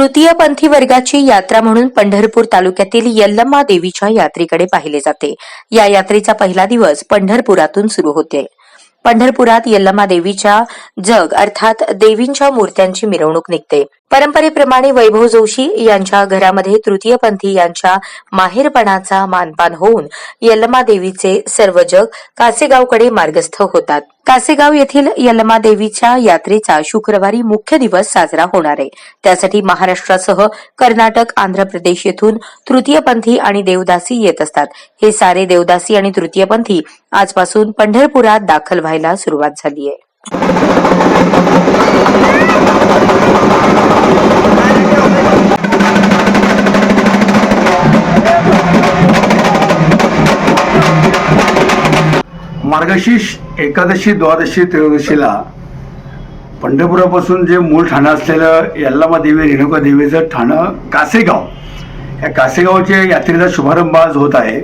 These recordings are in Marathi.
तृतीयपंथी वर्गाची यात्रा म्हणून पंढरपूर तालुक्यातील यल्लम्मा देवीच्या यात्रेकडे पाहिले जाते. या यात्रेचा पहिला दिवस पंढरपुरातून सुरू होते. पंढरपुरात यल्लम्मा देवीच्या जग अर्थात देवींच्या मूर्त्यांची मिरवणूक निघते. परंपरेप्रमाणे वैभव जोशी यांच्या घरामध्ये तृतीयपंथी यांच्या माहेरपणाचा मानपान होऊन यल्लमा देवीचे सर्व जग कासेगावकडे मार्गस्थ होतात. कासेगाव येथील यल्लमा देवीच्या यात्रेचा शुक्रवारी मुख्य दिवस साजरा होणार आहे. त्यासाठी महाराष्ट्रासह कर्नाटक आंध्र प्रदेश येथून तृतीयपंथी आणि देवदासी येत असतात. हे सारे देवदासी आणि तृतीयपंथी आजपासून पंढरपुरात दाखल व्हायला सुरुवात झाली आहे. मार्गशीर्ष एकादशी द्वादशी त्रयोदशीला पंढरपुरापासून जे मूळ ठाणं असलेलं यल्लामा देवी रेणुका देवीचं ठाणं कासेगाव. या कासेगावच्या यात्रेचा शुभारंभ आज होत आहे.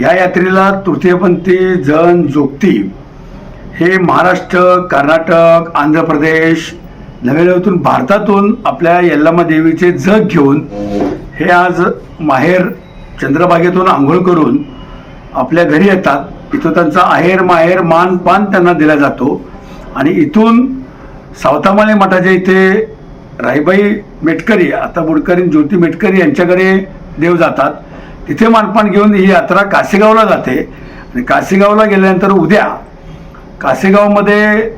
या यात्रेला तृतीयपंथी जन जोगती हे महाराष्ट्र कर्नाटक आंध्र प्रदेश नव्यातून भारतातून आपल्या यल्लामा देवीचे जग घेऊन हे आज माहेर चंद्रभागेतून आंघोळ करून आपल्या घरी येतात. इथं त्यांचा आहेर माहेर मान पान त्यांना दिला जातो. आणि इथून सावतामाले मठाच्या इथे राईबाई मेटकरी आता बुडकरी ज्योती मेटकरी यांच्याकडे देव जातात. तिथे मानपान घेऊन ही यात्रा कासेगावला जाते. आणि कासेगावला गेल्यानंतर उद्या कासेगावमध्ये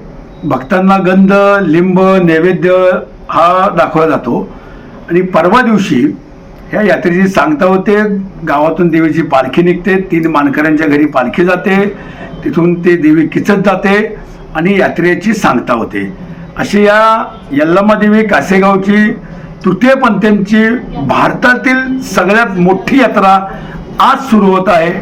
भक्तांना गंध लिंब नैवेद्य हा दाखवला जातो. आणि परवा दिवशी या यात्रेची सांगता होते गावातून देवीची पालखी निघते तीन मानकऱ्यांच्या घरी पालखी जाते तिथून ते देवी किचत जाते आणि यात्रेची सांगता होते. अशी या यल्लमादेवी देवी कासेगावची तृतीयपंथींची भारतातील सगळ्यात मोठी यात्रा आज सुरू होत आहे.